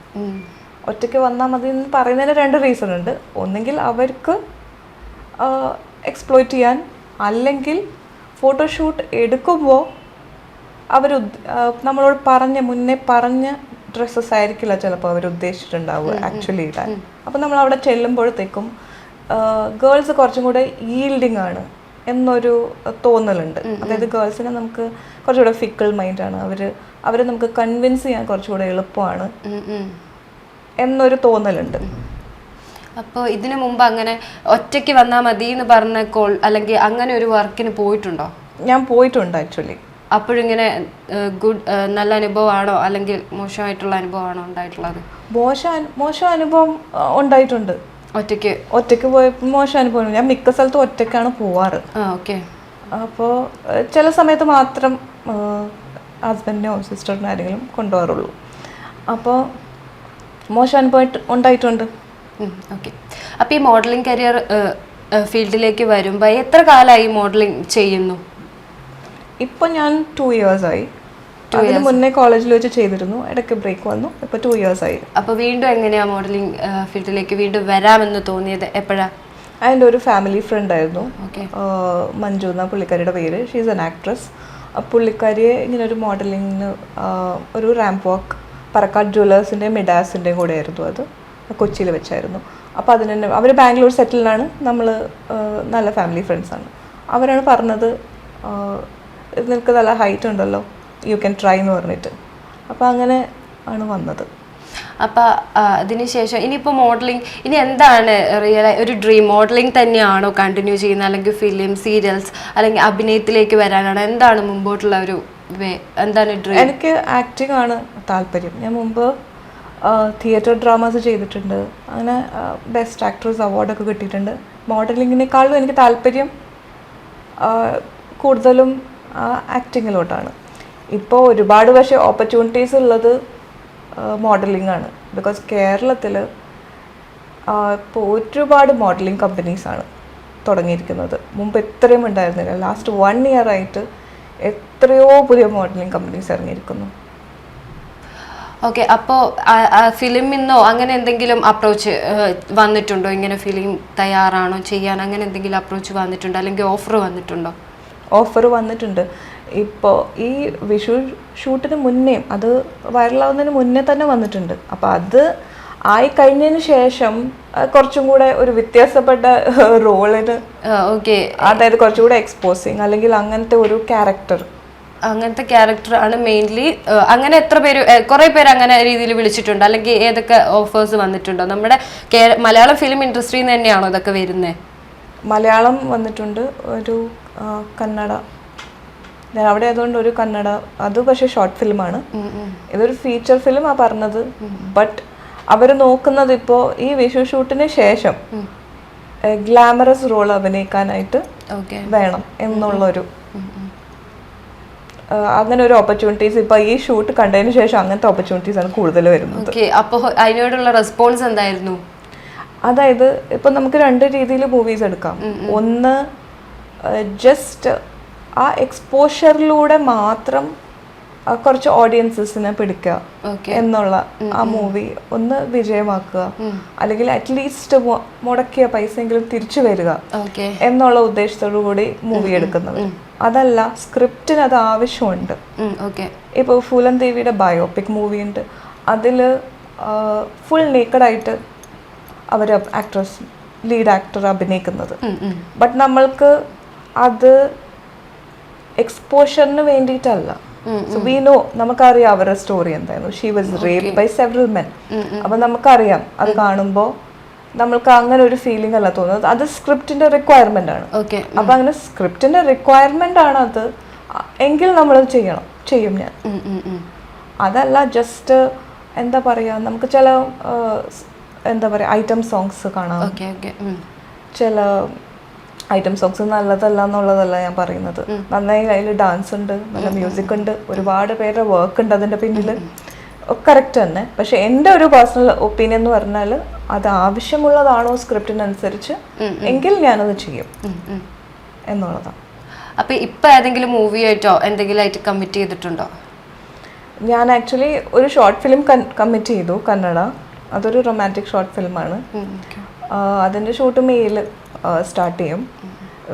ഒറ്റയ്ക്ക് വന്നാൽ മതി എന്ന് പറയുന്നതിന് രണ്ട് റീസൺ ഉണ്ട്. ഒന്നെങ്കിൽ അവർക്ക് എക്സ്പ്ലോയിറ്റ് ചെയ്യാൻ അല്ലെങ്കിൽ ഫോട്ടോഷൂട്ട് എടുക്കുമ്പോൾ അവർ നമ്മളോട് പറഞ്ഞ മുന്നേ പറഞ്ഞ ഡ്രസ്സസ് ആയിരിക്കില്ല ചിലപ്പോൾ അവർ ഉദ്ദേശിച്ചിട്ടുണ്ടാവുക ആക്ച്വലി ഇടാൻ അപ്പോൾ നമ്മൾ അവിടെ ചെല്ലുമ്പോഴത്തേക്കും ഗേൾസ് കുറച്ചും കൂടെ ഈൽഡിങ് ആണ് എന്നൊരു തോന്നലുണ്ട്. അതായത് ഗേൾസിനെ നമുക്ക് കുറച്ചുകൂടെ ഫിക്കിൾ മൈൻഡാണ് അവർ അവരെ നമുക്ക് കൺവിൻസ് ചെയ്യാൻ കുറച്ചുകൂടെ എളുപ്പമാണ് എന്നൊരു തോന്നലുണ്ട്. അപ്പോൾ ഇതിനു മുമ്പ് അങ്ങനെ ഒറ്റയ്ക്ക് വന്നാൽ മതി എന്ന് പറഞ്ഞ കോൾ അല്ലെങ്കിൽ അങ്ങനെ ഒരു വർക്കിന് പോയിട്ടുണ്ടോ? ഞാൻ പോയിട്ടുണ്ട് ആക്ച്വലി. അപ്പോഴിങ്ങനെ ഗുഡ് നല്ല അനുഭവമാണോ അല്ലെങ്കിൽ മോശമായിട്ടുള്ള അനുഭവമാണോ ഉണ്ടായിട്ടുള്ളത്? മോശം മോശ അനുഭവം ഉണ്ടായിട്ടുണ്ട്. ഒറ്റയ്ക്ക്? ഒറ്റയ്ക്ക് പോയപ്പോൾ മോശം അനുഭവം. ഞാൻ മിക്ക സ്ഥലത്തും ഒറ്റയ്ക്കാണ് പോവാറ്. ഓക്കെ. അപ്പോൾ ചില സമയത്ത് മാത്രം ഹസ്ബൻഡിനോ സിസ്റ്ററിനോ ആരെങ്കിലും കൊണ്ടുപോകാറുള്ളൂ. അപ്പോൾ മോശം അനുഭവം ഉണ്ടായിട്ടുണ്ട്. ഓക്കെ അപ്പോൾ ഈ മോഡലിംഗ് കരിയർ ഫീൽഡിലേക്ക് വരുമ്പോൾ എത്ര കാലമായി മോഡലിംഗ് ചെയ്യുന്നു? ഇപ്പം ഞാൻ ടു ഇയേഴ്സായി അതിന് മുന്നേ കോളേജിൽ വെച്ച് ചെയ്തിരുന്നു. ഇടയ്ക്ക് ബ്രേക്ക് വന്നു. ഇപ്പൊ ടു ഇയേഴ്സായി അപ്പോൾ വീണ്ടും എങ്ങനെയാ മോഡലിംഗ് ഫീൽഡിലേക്ക് വീണ്ടും വരാമെന്ന് തോന്നിയത് എപ്പോഴാ? അതിന്റെ ഒരു ഫാമിലി ഫ്രണ്ട് ആയിരുന്നു. മഞ്ജു എന്ന പുള്ളിക്കാരിയുടെ പേര്. ഷീസ് എൻ ആക്ട്രസ് പുള്ളിക്കാരിയെ ഇങ്ങനെ ഒരു മോഡലിങ്ങിന് ഒരു റാമ്പ് വാക്ക് പറക്കാട് ജ്വല്ലേഴ്സിന്റെയും മിഡാസിന്റെയും കൂടെ ആയിരുന്നു അത്. കൊച്ചിയിൽ വെച്ചായിരുന്നു. അപ്പോൾ അതിന് തന്നെ അവർ ബാംഗ്ലൂർ സെറ്റിലാണ് നമ്മൾ നല്ല ഫാമിലി ഫ്രണ്ട്സാണ് അവരാണ് പറഞ്ഞത് നിനക്ക് നല്ല ഹൈറ്റ് ഉണ്ടല്ലോ യു ക്യാൻ ട്രൈ എന്ന് പറഞ്ഞിട്ട്. അപ്പോൾ അങ്ങനെ ആണ് വന്നത്. അപ്പോൾ അതിനുശേഷം ഇനിയിപ്പോൾ മോഡലിംഗ് ഇനി എന്താണ് റിയൽ ഒരു ഡ്രീം മോഡലിംഗ് തന്നെയാണോ കണ്ടിന്യൂ ചെയ്യുന്നത്? അല്ലെങ്കിൽ ഫിലിം സീരിയൽസ് അല്ലെങ്കിൽ അഭിനയത്തിലേക്ക് വരാനാണ്? എന്താണ് മുമ്പോട്ടുള്ള ഒരു വേ എന്താണ് ഡ്രീം എനിക്ക് ആക്ടിംഗ് ആണ് താല്പര്യം. ഞാൻ മുമ്പ് തിയേറ്റർ ഡ്രാമാസ് ചെയ്തിട്ടുണ്ട്. അങ്ങനെ ബെസ്റ്റ് ആക്ട്രസ് അവാർഡൊക്കെ കിട്ടിയിട്ടുണ്ട്. മോഡലിങ്ങിനേക്കാളും എനിക്ക് താല്പര്യം കൂടുതലും ആക്ടിങ്ങിലോട്ടാണ് ഇപ്പോൾ ഒരുപാട് പക്ഷേ ഓപ്പർച്യൂണിറ്റീസ് ഉള്ളത് മോഡലിംഗ് ആണ് ബിക്കോസ് കേരളത്തിൽ ഇപ്പോൾ ഒരുപാട് മോഡലിംഗ് കമ്പനീസാണ് തുടങ്ങിയിരിക്കുന്നത്. മുമ്പ് ഇത്രയും ഉണ്ടായിരുന്നില്ല. ലാസ്റ്റ് വൺ ഇയർ ആയിട്ട് എത്രയോ പുതിയ മോഡലിംഗ് കമ്പനീസ് ഇറങ്ങിയിരിക്കുന്നു. ഓക്കെ അപ്പോൾ ഫിലിമിന്നോ അങ്ങനെ എന്തെങ്കിലും അപ്രോച്ച് വന്നിട്ടുണ്ടോ? ഇങ്ങനെ ഫിലിം തയ്യാറാണോ? ചെയ്യാൻ അങ്ങനെ എന്തെങ്കിലും അപ്രോച്ച് വന്നിട്ടുണ്ടോ? അല്ലെങ്കിൽ ഓഫർ വന്നിട്ടുണ്ടോ? ഓഫർ വന്നിട്ടുണ്ട്. ഇപ്പോൾ ഈ വിഷു ഷൂട്ടിന് മുന്നേ അത് വൈറലാവുന്നതിന് മുന്നേ തന്നെ വന്നിട്ടുണ്ട്. അപ്പോൾ അത് ആയി കഴിഞ്ഞതിന് ശേഷം കുറച്ചും കൂടെ ഒരു വ്യത്യാസപ്പെട്ട റോളിന് ഓക്കെ. അതായത് കുറച്ചും കൂടെ എക്സ്പോസിങ് അല്ലെങ്കിൽ അങ്ങനത്തെ ഒരു ക്യാരക്ടർ അങ്ങനത്തെ ക്യാരക്ടർ ആണ് മെയിൻലി അങ്ങനെ എത്ര പേര് കുറേ പേര് അങ്ങനെ രീതിയിൽ വിളിച്ചിട്ടുണ്ട്. അല്ലെങ്കിൽ ഏതൊക്കെ ഓഫേഴ്സ് വന്നിട്ടുണ്ടോ? നമ്മുടെ മലയാളം ഫിലിം ഇൻഡസ്ട്രിയിൽ നിന്ന് തന്നെയാണോ ഇതൊക്കെ വരുന്നത് മലയാളം വന്നിട്ടുണ്ട്. ഒരു കന്നഡ. ഞാൻ അവിടെ ആയതുകൊണ്ട് ഒരു കന്നഡ. അത് പക്ഷെ ഷോർട്ട് ഫിലിമാണ് ഇതൊരു ഫീച്ചർ ഫിലിം ആ പറഞ്ഞത്. ബട്ട് അവർ നോക്കുന്നത് ഇപ്പോൾ ഈ വിഷു ഷൂട്ടിന് ശേഷം ഗ്ലാമറസ് റോൾ അഭിനയിക്കാനായിട്ട് വേണം എന്നുള്ളൊരു അങ്ങനെ ഒരു ഓപ്പർച്യൂണിറ്റീസ് ഇപ്പൊ ഈ ഷൂട്ട് കണ്ടതിന് ശേഷം അങ്ങനത്തെ ഓപ്പർച്യൂണിറ്റീസ് ആണ് കൂടുതൽ വരുന്നത്. അപ്പോൾ അതിനോടുള്ള റെസ്പോൺസ് എന്തായിരുന്നു? അതായത് ഇപ്പൊ നമുക്ക് രണ്ട് രീതിയിൽ മൂവീസ് എടുക്കാം. ഒന്ന് ജസ്റ്റ് ആ എക്സ്പോഷറിലൂടെ മാത്രം കുറച്ച് ഓഡിയൻസസിനെ പിടിക്കുക എന്നുള്ള ആ മൂവി ഒന്ന് വിജയമാക്കുക. അല്ലെങ്കിൽ അറ്റ്ലീസ്റ്റ് മുടക്കിയ പൈസ എങ്കിലും തിരിച്ചു വരിക. എന്നുള്ള ഉദ്ദേശത്തോടു കൂടി മൂവി എടുക്കുന്നത്. അതല്ല സ്ക്രിപ്റ്റിന് അത് ആവശ്യമുണ്ട്. ഇപ്പോൾ ഫൂലൻ ദേവിയുടെ ബയോപിക് മൂവി ഉണ്ട്. അതിൽ ഫുൾ നേക്കഡായിട്ട് അവർ ആക്ട്രസ് ലീഡ് ആക്ടർ അഭിനയിക്കുന്നത്. ബട്ട് നമ്മൾക്ക് അത് എക്സ്പോഷറിന് വേണ്ടിയിട്ടല്ല. വി നോ നമുക്കറിയാം അവരുടെ സ്റ്റോറി എന്തായിരുന്നു. She was rape by several men അപ്പൊ നമുക്കറിയാം അത് കാണുമ്പോൾ നമ്മൾക്ക് അങ്ങനെ ഒരു ഫീലിംഗ് അല്ല തോന്നുന്നത്. അത് സ്ക്രിപ്റ്റിന്റെ റിക്വയർമെന്റ് ആണ്. ഓക്കെ അപ്പൊ അങ്ങനെ സ്ക്രിപ്റ്റിന്റെ റിക്വയർമെന്റ് ആണ് അത്. എങ്കിൽ നമ്മൾ ചെയ്യണം. ചെയ്യും ഞാൻ. അതല്ല ജസ്റ്റ് എന്താ പറയാ നമുക്ക് ചില എന്താ പറയാ ഐറ്റം സോങ്സ് കാണാം. ചില ഐറ്റം സോങ്സ് നല്ലതല്ല എന്നുള്ളതല്ല ഞാൻ പറയുന്നത്. നന്നായി അതിൽ ഡാൻസ് ഉണ്ട് നല്ല മ്യൂസിക് ഉണ്ട് ഒരുപാട് പേരുടെ വർക്ക് ഉണ്ട് അതിന്റെ പിന്നിൽ കറക്റ്റ് തന്നെ. പക്ഷെ എന്റെ ഒരു പേഴ്സണൽ ഒപ്പീനിയൻ എന്ന് പറഞ്ഞാൽ അത് ആവശ്യമുള്ളതാണോ സ്ക്രിപ്റ്റിനനുസരിച്ച് എങ്കിൽ ഞാനത് ചെയ്യും. എന്നുള്ളതാണ്. അപ്പൊ ഇപ്പൊ ഏതെങ്കിലും മൂവി ആയിട്ടോ എന്തെങ്കിലും ആയിട്ട് കമ്മിറ്റ് ചെയ്തിട്ടുണ്ടോ? ഞാൻ ആക്ച്വലി ഒരു ഷോർട്ട് ഫിലിം കമ്മിറ്റ് ചെയ്തു കന്നഡ. അതൊരു റൊമാന്റിക് ഷോർട്ട് ഫിലിമാണ് അതിന്റെ ഷൂട്ട് മെയിൽ സ്റ്റാർട്ട് ചെയ്യും.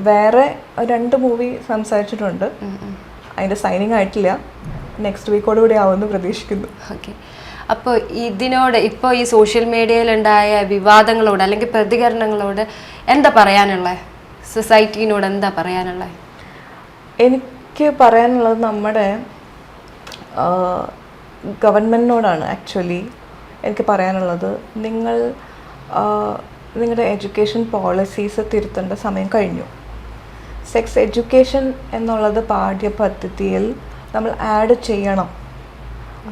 വേറെ രണ്ട് മൂവി സംസാരിച്ചിട്ടുണ്ട്. അതിന്റെ സൈനിങ് ആയിട്ടില്ല. നെക്സ്റ്റ് വീക്കോട് കൂടി ആവുമെന്ന് പ്രതീക്ഷിക്കുന്നു. ഓക്കെ അപ്പോൾ ഇതിനോട് ഇപ്പോൾ ഈ സോഷ്യൽ മീഡിയയിലുണ്ടായ വിവാദങ്ങളോട് അല്ലെങ്കിൽ പ്രതികരണങ്ങളോട് എന്താ പറയാനുള്ളത് സൊസൈറ്റിനോട് എന്താ പറയാനുള്ളത് എനിക്ക് പറയാനുള്ളത് നമ്മുടെ ഗവൺമെന്റിനോടാണ് ആക്ച്വലി എനിക്ക് പറയാനുള്ളത്. നിങ്ങൾ നിങ്ങളുടെ എഡ്യൂക്കേഷൻ പോളിസീസ് തിരുത്തേണ്ട സമയം കഴിഞ്ഞു. സെക്സ് എഡ്യൂക്കേഷൻ എന്നുള്ളത് പാഠ്യപദ്ധതിയിൽ നമ്മൾ ആഡ് ചെയ്യണം.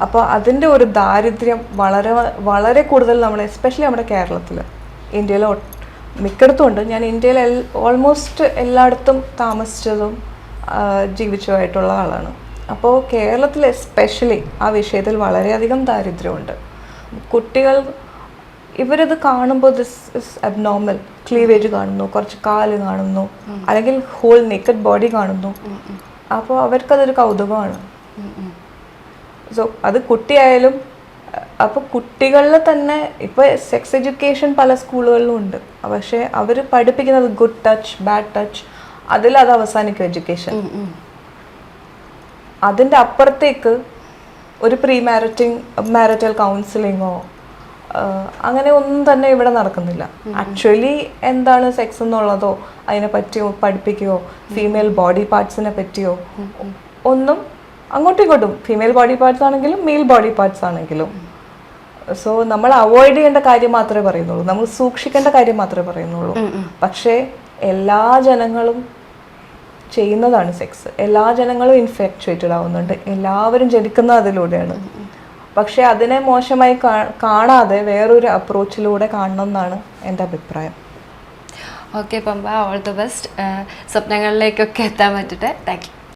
അപ്പോൾ അതിന്റെ ഒരു ദാരിദ്ര്യം വളരെ വളരെ കൂടുതൽ നമ്മൾ എസ്പെഷ്യലി നമ്മുടെ കേരളത്തിൽ ഇന്ത്യയിൽ മിക്കയിടത്തും ഉണ്ട്. ഞാൻ ഇന്ത്യയിൽ ഓൾമോസ്റ്റ് എല്ലായിടത്തും താമസിച്ചതും ജീവിച്ചതുമായിട്ടുള്ള ആളാണ്. അപ്പോൾ കേരളത്തിൽ എസ്പെഷ്യലി ആ വിഷയത്തിൽ വളരെയധികം ദാരിദ്ര്യമുണ്ട്. കുട്ടികൾ ഇവരത് കാണുമ്പോൾ ദിസ് ഇസ് അബ്നോർമൽ ക്ലീവേജ് കാണുന്നു കുറച്ച് കാൽ കാണുന്നു അല്ലെങ്കിൽ ഹോൾ നേക്കഡ് ബോഡി കാണുന്നു. അപ്പോൾ അവർക്കതൊരു കൗതുകമാണ്. സോ അത് കുട്ടിയായാലും അപ്പോൾ കുട്ടികളിൽ തന്നെ ഇപ്പോൾ സെക്സ് എഡ്യൂക്കേഷൻ പല സ്കൂളുകളിലും ഉണ്ട്. പക്ഷേ അവർ പഠിപ്പിക്കുന്നത് ഗുഡ് ടച്ച് ബാഡ് ടച്ച് അതിൽ അത് അവസാനിക്കും എഡ്യൂക്കേഷൻ അതിന്റെ അപ്പുറത്തേക്ക് ഒരു പ്രീ മാരിറ്റിംഗ് മാരറ്റൽ കൗൺസിലിങ്ങോ അങ്ങനെ ഒന്നും തന്നെ ഇവിടെ നടക്കുന്നില്ല. ആക്ച്വലി എന്താണ് സെക്സ് എന്നുള്ളതോ അതിനെ പറ്റിയോ പഠിപ്പിക്കുകയോ ഫീമെയിൽ ബോഡി പാർട്സിനെ പറ്റിയോ ഒന്നും അങ്ങോട്ടും ഇങ്ങോട്ടും ഫീമെയിൽ ബോഡി പാർട്സ് ആണെങ്കിലും മെയിൽ ബോഡി പാർട്സ് ആണെങ്കിലും. സോ നമ്മൾ അവോയ്ഡ് ചെയ്യേണ്ട കാര്യം മാത്രമേ പറയുന്നുള്ളൂ. നമ്മൾ സൂക്ഷിക്കേണ്ട കാര്യം മാത്രമേ പറയുന്നുള്ളൂ. പക്ഷേ എല്ലാ ജനങ്ങളും ചെയ്യുന്നതാണ് സെക്സ് എല്ലാ ജനങ്ങളും ഇൻഫാക്ച്വേറ്റഡ് ആവുന്നുണ്ട്. എല്ലാവരും ജനിക്കുന്ന അതിലൂടെയാണ്. പക്ഷെ അതിനെ മോശമായി കാണാതെ വേറൊരു അപ്രോച്ചിലൂടെ കാണണം എന്നാണ് എന്റെ അഭിപ്രായം. Okay Pampa all the best സ്വപ്നങ്ങളിലേക്കൊക്കെ എത്താൻ പറ്റട്ടെ. താങ്ക്